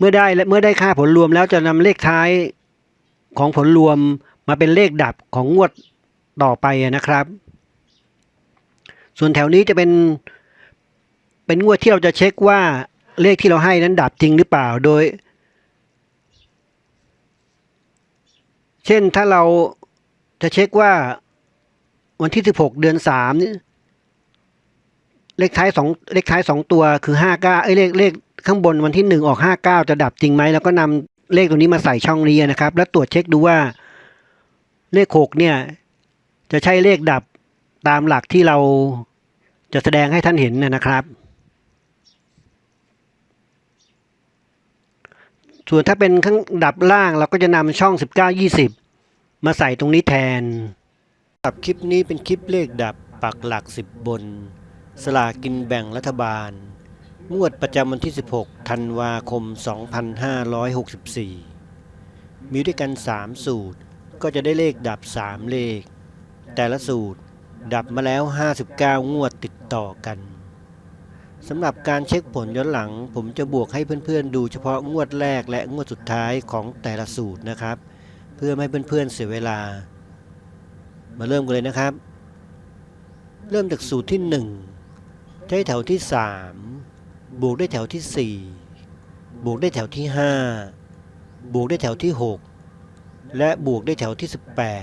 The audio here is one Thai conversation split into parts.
เมื่อได้และเมื่อได้ค่าผลรวมแล้วจะนำเลขท้ายของผลรวมมาเป็นเลขดับของงวดต่อไปนะครับ ส่วนแถวนี้จะเป็นเป็นงวดที่เราจะเช็คว่าเลขที่เราให้นั้นดับจริงหรือเปล่าโดย เช่นถ้าเราจะเช็คว่าวันที่ 16 เดือน3นี่เลขท้ายสองเลขท้ายสองตัวคือ59เอ้ยเลขเลข ข้างบนวันที่ 1 ออก 59 จะดับจริงไหม แล้วก็นำเลขตัวนี้มาใส่ช่องนี้นะครับ แล้วตรวจเช็คดูว่าเลข 6 เนี่ย จะใช่เลขดับตามหลักที่เราจะแสดงให้ท่านเห็นนะครับ ส่วนถ้าเป็นข้างดับล่างเราก็จะนำช่อง 19 20 มาใส่ตรงนี้แทนสำหรับคลิปนี้เป็นคลิปเลขดับปักหลัก 10 บน สลากินแบ่งรัฐบาล งวดประจำวันที่ 16 ธันวาคม 2564 มีด้วยกัน 3 สูตร ก็จะได้เลขดับ 3 เลข แต่ละสูตรดับมาแล้ว 59 งวดติดต่อกัน สำหรับการเช็คผลย้อนหลัง ผมจะบวกให้เพื่อนๆ ดูเฉพาะงวดแรกและงวดสุดท้ายของแต่ละสูตรนะครับ เพื่อไม่ให้เพื่อนๆเสียเวลา มาเริ่มกันเลยนะครับ เริ่มจากสูตรที่1ได้แถวที่ 3 บวกได้แถวที่ 4 บวกได้แถวที่ 5 บวกได้แถวที่ 6 และบวกได้แถวที่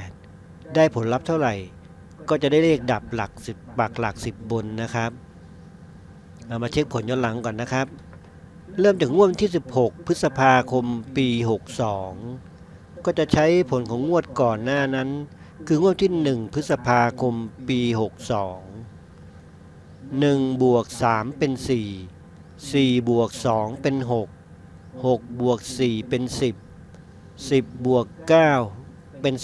18 ได้ผลลัพธ์เท่าไหร่ ก็จะได้เลขดับหลักสิบปักหลัก 10 บนนะครับเรามาเช็คผลย้อนหลังก่อนนะครับ เริ่มจากงวดที่ 16 พฤษภาคมปี 62 ก็จะใช้ผลของงวดก่อนหน้านั้น คืองวดที่ 1 พฤษภาคมปี 62 1บวก3เป็น 4 4บวก2เป็น 6 6 บวก 4 เป็น 10 10 บวก 9 เป็น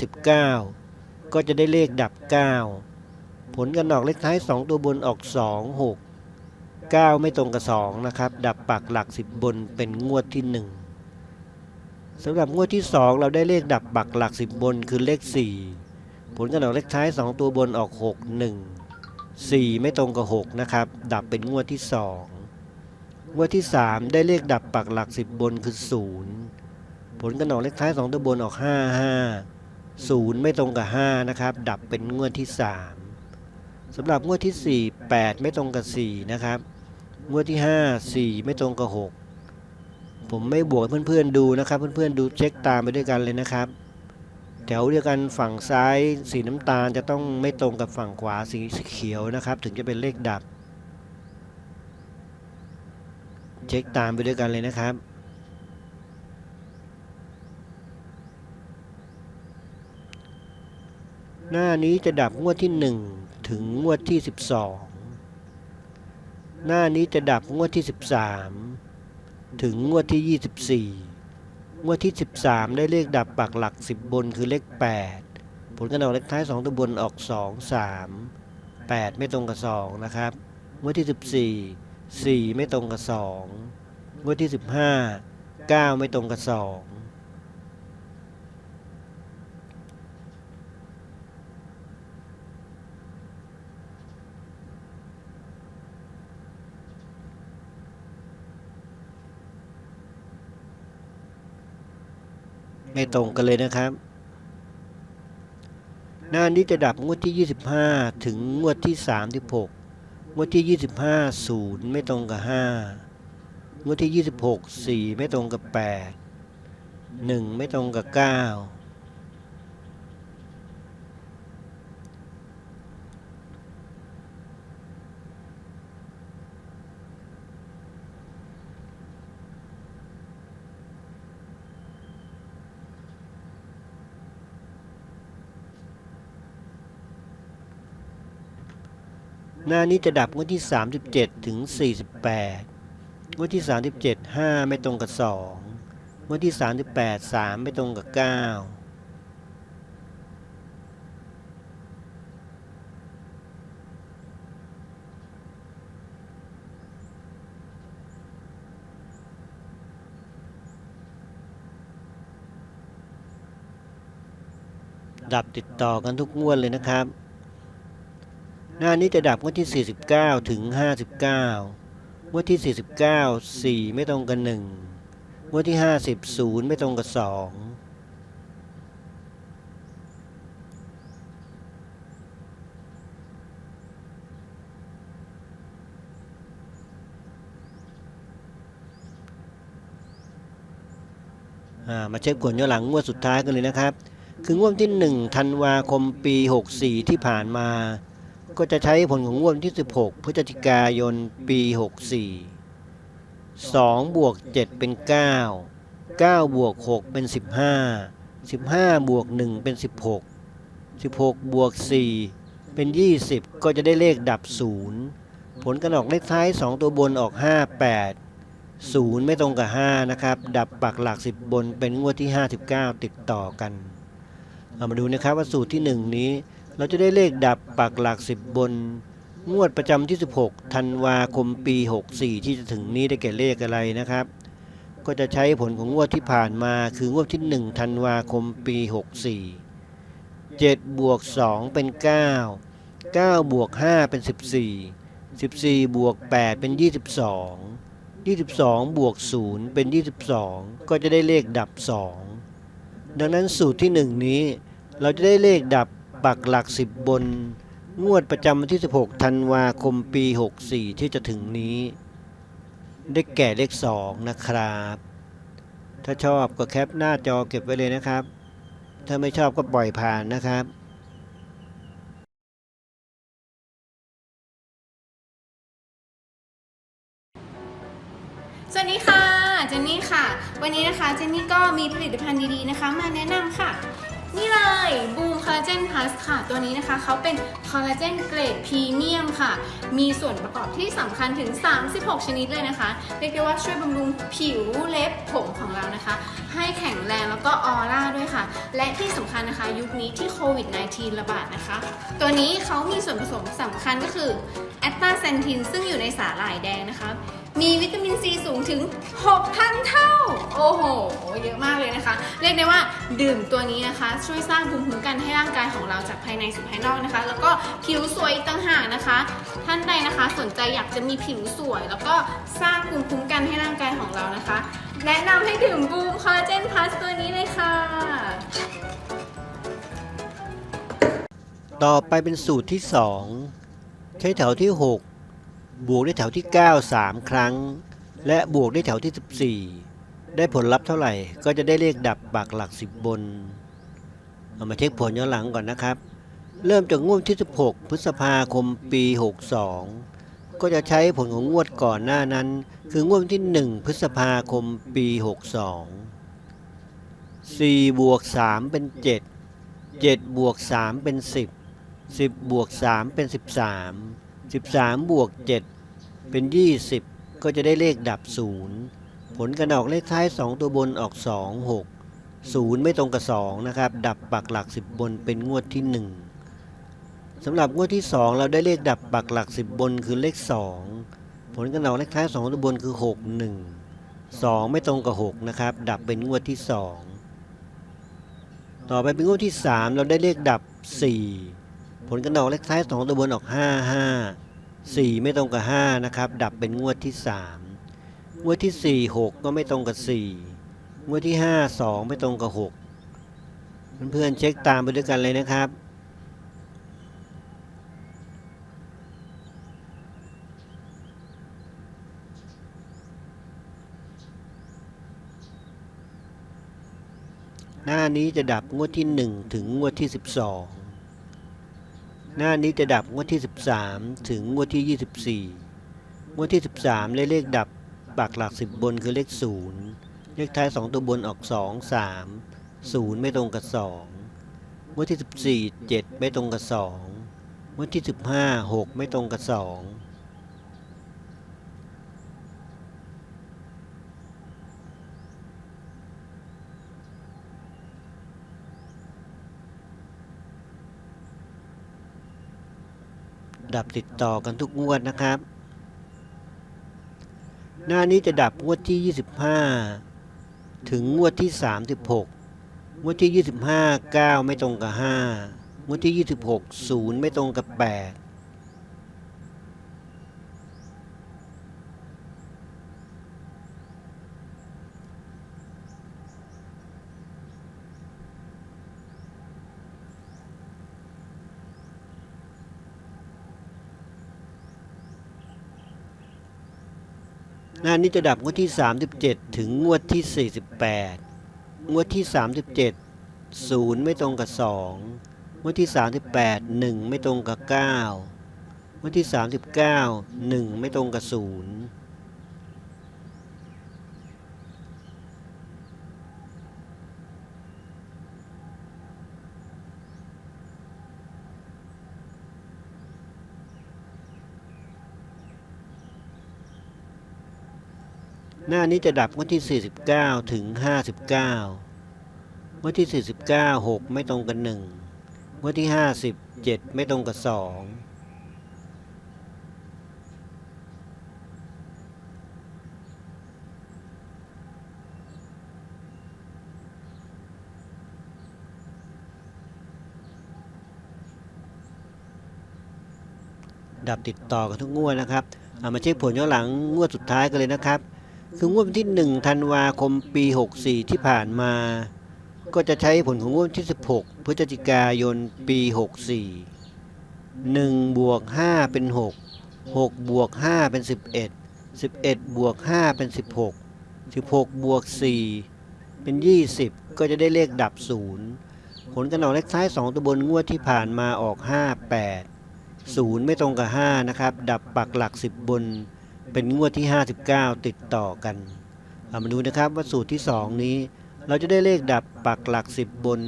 19 ก็จะได้เลขดับ 9 ผลกันออกเลขท้าย 2 ตัวบนออก 2 6 9 ไม่ตรงกับ 2 นะครับ ดับปักหลัก 10 บนเป็นงวดที่ 1สำหรับงวดที่ 2 เราได้เลขดับปักหลัก 10 บนคือเลข 4 ผลกันออกเลขท้าย 2 ตัวบนออก 6 1 4 ไม่ตรงกับ 6 นะครับ ดับเป็นงวดที่2ง วดที่ 3 ได้เลขดับปักหลัก 10 บนคือ 0 ผลกันออกเลขท้าย2ตัวบนออก 5 5 0 ไม่ตรงกับ 5 นะครับ ดับเป็นงวดที่ 3สำหรับงวดที่ 4 8 ไม่ตรงกับ 4 นะครับ งวดที่ 5 4 ไม่ตรงกับ 6 ผมไม่บวกเพื่อนๆดูนะครับ เพื่อนๆดูเช็คตามไปด้วยกันเลยนะครับ แถวเดียวกันฝั่งซ้ายสีน้ำตาลจะต้องไม่ตรงกับฝั่งขวาสีเขียวนะครับ ถึงจะเป็นเลขดับ เช็คตามไปด้วยกันเลยนะครับ หน้านี้จะดับงวดที่ 1 ถึงงวดที่ 12 หน้านี้จะดับงวดที่ 13 ถึงงวดที่ 24 งวดที่ 13 ได้เลขดับปักหลัก 10 บนคือเลข 8 ผลกันออกเลขท้าย 2 ตัวบนออก 2 3 8 ไม่ตรงกับ 2 นะครับงวดที่ 14 4 ไม่ตรงกับ 2 งวดที่ 15เก้าไม่ตรงกับสองไม่ตรงกันเลยนะครับ หน้านี้จะดับงวดที่ 25 ถึงงวดที่ 36 งวดที่ 25 0 ไม่ตรงกับ 5 งวดที่ 26 4 ไม่ตรงกับ 8 1 ไม่ตรงกับ 9 หน้านี้จะดับงวดที่ 37 ถึง 48 งวดที่ 37 5 ไม่ตรงกับ 2 งวดที่ 38 3 ไม่ตรงกับ 9ดับติดต่อกันทุกงวดเลยนะครับ หน้านี้จะดับงวดที่ 49 ถึง 59งวดที่ 49 4 ไม่ตรงกับ1งวดที่ 50 0 ไม่ตรงกับ2อ่ามาเช็คผลย้อนหลังงวดสุดท้ายกันเลยนะครับ คืองวดที่1ธันวาคมปี 64 ที่ผ่านมา ก็จะใช้ผลของงวดที่ 16 พฤศจิกายน ปี 64 2 บวก 7 เป็น 9 9 บวก 6 เป็น 15 15 บวก 1 เป็น 16 16 บวก 4 เป็น 20 ก็จะได้เลขดับ 0 ผลกันออกเลขท้าย 2 ตัวบนออก 58 0 ไม่ตรงกับ 5 นะครับ ดับปักหลัก 10 บนเป็นงวดที่ 59 ติดต่อกันเอามาดูนะครับว่าสูตรที่ 1 นี้ เราจะได้เลขดับปักหลัก10บน งวดประจำที่ 16 ธันวาคมปี 64 ที่จะถึงนี้ได้แก่เลขอะไรนะครับ ก็จะใช้ผลของงวดที่ผ่านมาคืองวดที่ 1 ธันวาคมปี 64 7บวก2เป็น 9 9บวก5เป็น 14 14บวก8เป็น 22 22บวก0เป็น 22 ก็จะได้เลขดับ 2 ดังนั้นสูตรที่ 1 นี้ เราจะได้เลขดับ ปักหลัก10บน งวดประจำวันที่ 16 ธันวาคมปี 64 ที่จะถึงนี้ ได้แก่เลข 2 นะครับ ถ้าชอบก็แคปหน้าจอเก็บไว้เลยนะครับ ถ้าไม่ชอบก็ปล่อยผ่านนะครับสวัสดีค่ะ เจนนี่ค่ะ วันนี้นะคะ เจนนี่ก็มีผลิตภัณฑ์ดีๆนะคะ มาแนะนำค่ะ นี่เลยบูมคอลลาเจนพลัสค่ะ ตัวนี้นะคะเขาเป็นคอลลาเจนเกรดพรีเมียมค่ะ มีส่วนประกอบที่สำคัญถึง 36 ชนิดเลยนะคะ เรียกได้ว่าช่วยบำรุงผิวเล็บผมของเรานะคะ ให้แข็งแรงแล้วก็ออร่าด้วยค่ะ และที่สำคัญนะคะยุคนี้ที่โควิด -19 ระบาดนะคะ ตัวนี้เขามีส่วนผสมสำคัญก็คือแอตตาเซนทินซึ่งอยู่ในสาหร่ายแดงนะคะ มีวิตามินซีสูงถึง 6,000 เท่า โอ้โห เยอะมากเลยนะคะ เรียกได้ว่าดื่มตัวนี้นะคะ ช่วยสร้างภูมิคุ้มกันให้ร่างกายของเราจากภายในสู่ภายนอกนะคะ แล้วก็ผิวสวยต่างหากนะคะ ท่านใดนะคะสนใจอยากจะมีผิวสวย แล้วก็สร้างภูมิคุ้มกันให้ร่างกายของเรานะคะ แนะนำให้ดื่มบูมคอลลาเจนพลัสตัวนี้เลยค่ะต่อไปเป็นสูตรที่ 2 ใช้แถวที่ 6 บวกด้วยแถวที่ 9 3 ครั้ง และบวกด้วยแถวที่ 14 ได้ผลลัพธ์เท่าไหร่ก็จะได้เลขดับปักหลัก 10 บน เอามาเช็คผลย้อนหลังก่อนนะครับ เริ่มจากงวดที่ 16 พฤษภาคมปี 62 ก็จะใช้ผลของงวดก่อนหน้านั้น คืองวดวันที่ 1 พฤษภาคมปี 62 4 บวก 3 เป็น 7 7 บวก 3 เป็น 10 10 บวก 3 เป็น 13 13 บวก 7 เป็น 20 ก็จะได้เลขดับ 0 ผลกันออกเลขท้าย 2 ตัวบนออก 2 6 0 ไม่ตรงกับ 2 นะครับ ดับปักหลัก 10 บนเป็นงวดที่ 1สำหรับงวดที่ 2 เราได้เลขดับปักหลัก 10 บนคือเลข 2 ผลกันออกเลขท้าย 2 ตัวบนคือ 6 1 2 ไม่ตรงกับ 6 นะครับ ดับเป็นงวดที่ 2 ต่อไปเป็นงวดที่ 3 เราได้เลขดับ 4 ลกันออกเลขท้าย2ตัวบนออก5 5 4ไม่ตรงกับ5นะครับ ดับเป็นงวดที่3งวดที่4 6ก็ไม่ตรงกับ4งวดที่5 2ไม่ตรงกับ6เพื่อนๆเช็คตามไปด้วยกันเลยนะครับหน้านี้จะดับงวดที่ 1 ถึงงวดที่ 12 หน้านี้จะดับงวดที่ 13 ถึงงวดที่ 24 งวดที่ 13 เลขเลขดับปักหลัก 10 บนคือเลข 0 เลขท้าย 2 ตัวบนออก 2 3 0 ไม่ตรงกับ 2 งวดที่ 14 7 ไม่ตรงกับ 2 งวดที่ 15 6 ไม่ตรงกับ 2 ดับติดต่อกันทุกงวดนะครับ หน้านี้จะดับงวดที่ 25 ถึงงวดที่ 36 งวดที่ 25 9 ไม่ตรงกับ 5 งวดที่ 26 0 ไม่ตรงกับ 8 หน้านี้จะดับงวดที่ 37 ถึงงวดที่ 48 งวดที่ 37 0 ไม่ตรงกับ 2 งวดที่ 38 1 ไม่ตรงกับ 9 งวดที่ 39 1 ไม่ตรงกับ 0 ห น้านี้จะดับงวดที่ 49 ถึง 59งวดที่ 49 6 ไม่ตรงกับ1งวดที่ 50 7 ไม่ตรงกับ 2ดับติดต่อกันทุกงวดนะครับ เอามาเช็คผลย้อนหลังงวดสุดท้ายกันเลยนะครับ คืองวดวันที่ 1 ธันวาคมปี 64 ที่ผ่านมา ก็จะใช้ผลของงวดที่ 16 พฤศจิกายนปี 64 1 บวก 5 เป็น 6 6 บวก 5 เป็น 11 11 บวก 5 เป็น 16 16 บวก 4 เป็น 20 ก็จะได้เลขดับ 0 ผลกันออกเลขท้าย 2 ตัวบนงวดที่ผ่านมาออก 58 0 ไม่ตรงกับ 5 นะครับ ดับปักหลัก 10 บน เป็นงวดที่ 59 ติดต่อกันเอามาดูนะครับว่าสูตรที่ 2 นี้ เราจะได้เลขดับปักหลัก 10 บน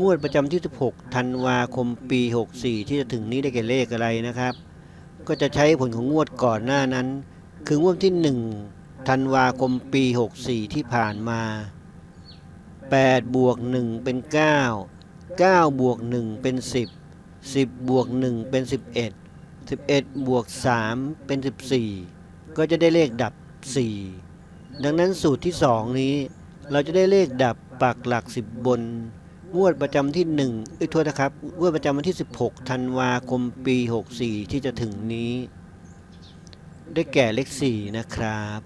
งวดประจำที่ 16 ธันวาคมปี 64 ที่จะถึงนี้ได้แก่เลขอะไรนะครับ ก็จะใช้ผลของงวดก่อนหน้านั้น คืองวดที่ 1 ธันวาคมปี 64 ที่ผ่านมา 8 บวก 1 เป็น 9 9 บวก 1 เป็น 10 10 บวก 1 เป็น 11 11 บวก 3 เป็น 14 ก็จะได้เลขดับ 4 ดังนั้นสูตรที่ 2 นี้ เราจะได้เลขดับปักหลัก 10 บน งวดประจำที่1เอ้ยโทษนะครับ งวดประจำวันที่ 16 ธันวาคมปี 64 ที่จะถึงนี้ ได้แก่เลข 4 นะครับ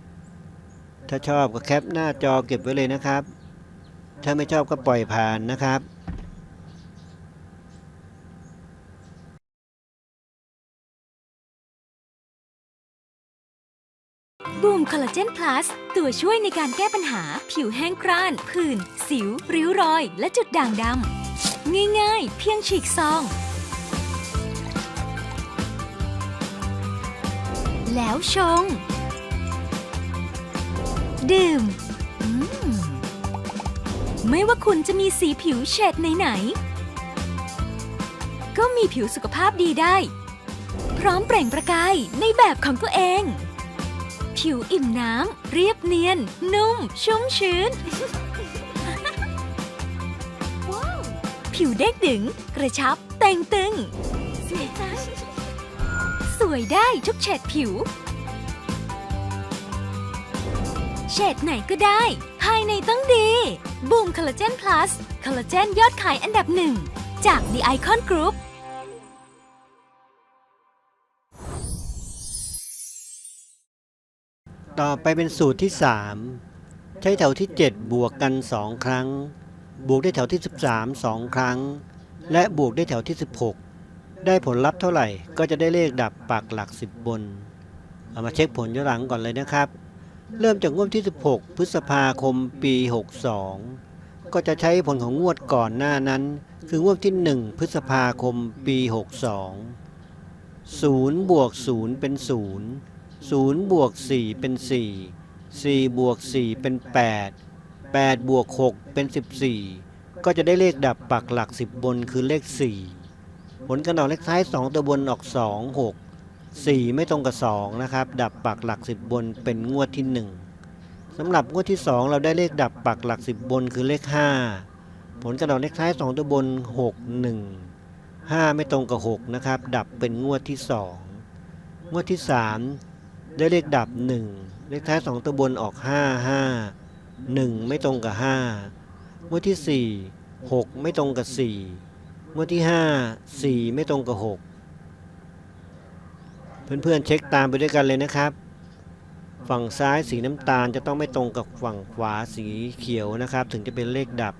ถ้าชอบก็แคปหน้าจอเก็บไว้เลยนะครับ ถ้าไม่ชอบก็ปล่อยผ่านนะครับ คอลลาเจนพลัสตัวช่วยในการแก้ปัญหา ผิวแห้งกร้าน ผื่น สิว ริ้วรอย และจุดด่างดำง่ายๆ เพียงฉีกซอง แล้วชง ดื่มมไม่ว่าคุณจะมีสีผิวเฉดไหนๆก็มีผิวสุขภาพดีได้ พร้อมเปล่งประกายในแบบของตัวเอง ผิวอิ่มน้ำ เรียบเนียน นุ่ม ชุ่มชื้น ผิวเด้งดึง กระชับ แต่งตึง สวยจังสวยได้ทุกเฉดผิวชเฉดไหนก็ได้ ภายในต้องดี บูมคอลลาเจนพลัส คอลลาเจนยอดขายอันดับหนึ่ง จาก The Icon Group ต่อไปเป็นสูตรที่ 3 ใช้แถวที่ 7 บวกกัน 2 ครั้ง บวกได้แถวที่ 13 2 ครั้ง และบวกได้แถวที่ 16 ได้ผลลัพธ์เท่าไหร่ก็จะได้เลขดับปักหลัก 10 บน เอามาเช็คผลย้อนหลังก่อนเลยนะครับ เริ่มจากงวดที่ 16 พฤษภาคมปี 62 ก็จะใช้ผลของงวดก่อนหน้านั้น คืองวดที่ 1 พฤษภาคมปี 62 0บวก0เป็น 0 0บวก4เป็น 4 4บวก4เป็น 8 8บวก6เป็น 14 ก็จะได้เลขดับปักหลัก 10 บนคือเลข 4 ผลกระดอกเลขท้าย 2 ตัวบนออก 2 6 4 ไม่ตรงกับ 2 นะครับ ดับปักหลัก 10 บนเป็นงวดที่ 1สำหรับงวดที่ 2 เราได้เลขดับปักหลัก 10 บนคือเลข 5 ผลกระดอกเลขท้าย 2 ตัวบน 6 1 5 ไม่ตรงกับ 6 นะครับ ดับเป็นงวดที่ 2 งวดที่ 3 ได้เลขดับ1เลขท้าย2ตัวบนออก5 5 1ไม่ตรงกับ5งวดที่4 6ไม่ตรงกับ4งวดที่5 4ไม่ตรงกับ6เพื่อนๆเช็คตามไปด้วยกันเลยนะครับ ฝั่งซ้ายสีน้ำตาลจะต้องไม่ตรงกับฝั่งขวาสีเขียวนะครับ ถึงจะเป็นเลขดับ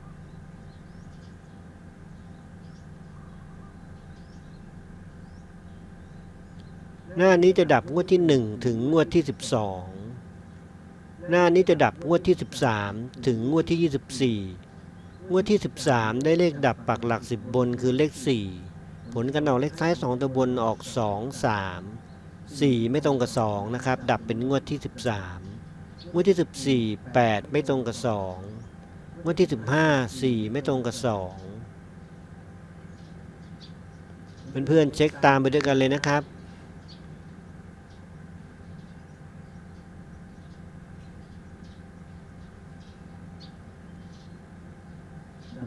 หน้านี้จะดับงวดที่ 1 ถึงงวดที่ 12 หน้านี้จะดับงวดที่ 13 ถึงงวดที่ 24 งวดที่ 13 ได้เลขดับปักหลัก 10 บนคือเลข 4 ผลกันออกเลขท้าย 2 ตัวบนออก 2 3 4 ไม่ตรงกับ 2 นะครับ ดับเป็นงวดที่ 13 งวดที่ 14 8 ไม่ตรงกับ 2 งวดที่ 15 4 ไม่ตรงกับ 2 เพื่อนๆเช็คตามไปด้วยกันเลยนะครับ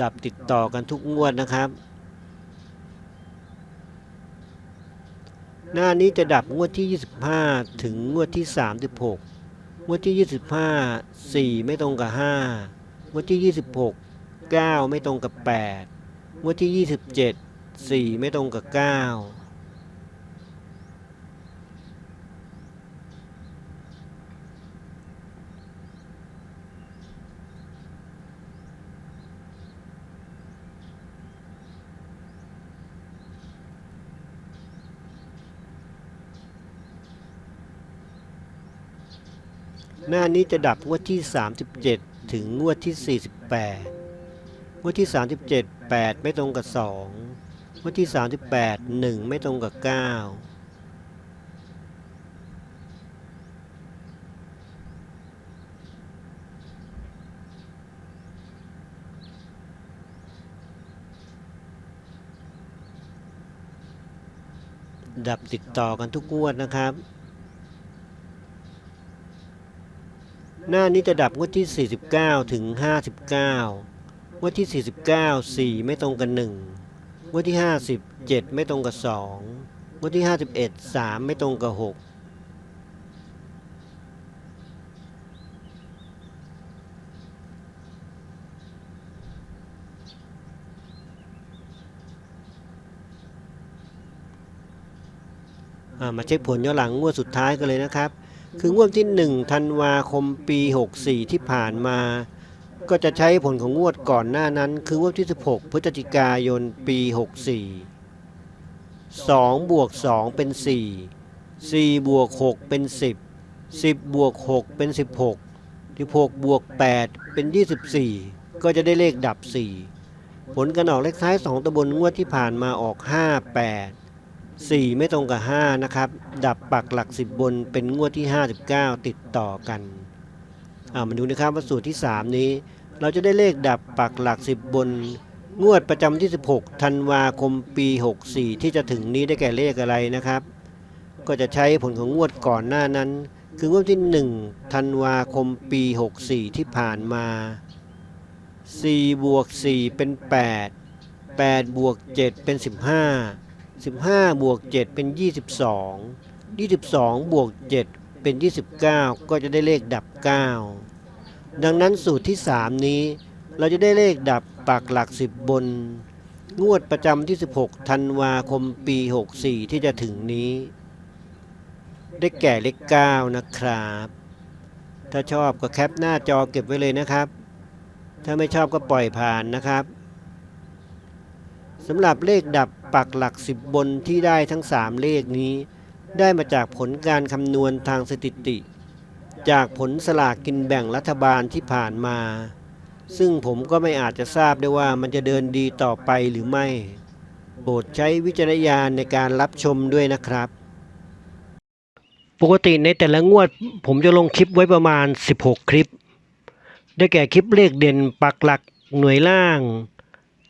ดับติดต่อกันทุกงวดนะครับ หน้านี้จะดับงวดที่ 25 ถึงงวดที่ 36 งวดที่ 25 4 ไม่ตรงกับ 5 งวดที่ 26 9 ไม่ตรงกับ 8 งวดที่ 27 4 ไม่ตรงกับ 9 หน้านี้จะดับงวดที่ 37 ถึงงวดที่ 48 งวดที่ 37 8 ไม่ตรงกับ 2 งวดที่ 38 1 ไม่ตรงกับ 9ดับติดต่อกันทุกงวดนะครับ หน้านี้จะดับงวดที่ 49 ถึง 59 งวดที่ 49 4 ไม่ตรงกัน1งวดที่ 50 7 ไม่ตรงกับ 2 งวดที่ 51 3 ไม่ตรงกับ 6 มาเช็คผลย้อนหลังงวดสุดท้ายกันเลยนะครับ คืองวดที่1ธันวาคมปี 64 ที่ผ่านมา ก็จะใช้ผลของงวดก่อนหน้านั้น คืองวดที่ 16 พฤศจิกายนปี 64 2บวก2เป็น 4 4บวก6เป็น 10 10บวก6เป็น 16 16บวก8เป็น 24 ก็จะได้เลขดับ 4 ผลกันออกเลขท้าย 2ตัวบนงวดที่ผ่านมาออก 5 8 4 ไม่ตรงกับ 5 นะครับ ดับปักหลัก 10 บนเป็นงวดที่ 59 ติดต่อกันอามาดูนะครับว่าสูตรที่ 3 นี้ เราจะได้เลขดับปักหลัก 10 บน งวดประจำที่ 16 ธันวาคมปี 64 ที่จะถึงนี้ได้แก่เลขอะไรนะครับ ก็จะใช้ผลของงวดก่อนหน้านั้น คืองวดที่ 1 ธันวาคมปี 64 ที่ผ่านมา4บวก4เป็น 8 8บวก7เป็น 15 15 บวก 7 เป็น 22 22 บวก 7 เป็น 29 ก็จะได้เลขดับ 9 ดังนั้นสูตรที่ 3 นี้ เราจะได้เลขดับปักหลัก 10 บน งวดประจำที่ 16 ธันวาคมปี 64 ที่จะถึงนี้ ได้แก่เลข 9 นะครับ ถ้าชอบก็แคปหน้าจอเก็บไว้เลยนะครับ ถ้าไม่ชอบก็ปล่อยผ่านนะครับสำหรับเลขดับ ปักหลัก10บนที่ได้ทั้ง3เลขนี้ ได้มาจากผลการคำนวณทางสถิติ จากผลสลากกินแบ่งรัฐบาลที่ผ่านมา ซึ่งผมก็ไม่อาจจะทราบได้ว่ามันจะเดินดีต่อไปหรือไม่โปรดใช้วิจารณญาณในการรับชมด้วยนะครับ ปกติในแต่ละงวด ผมจะลงคลิปไว้ประมาณ 16 คลิป ได้แก่คลิปเลขเด่นปักหลักหน่วยล่าง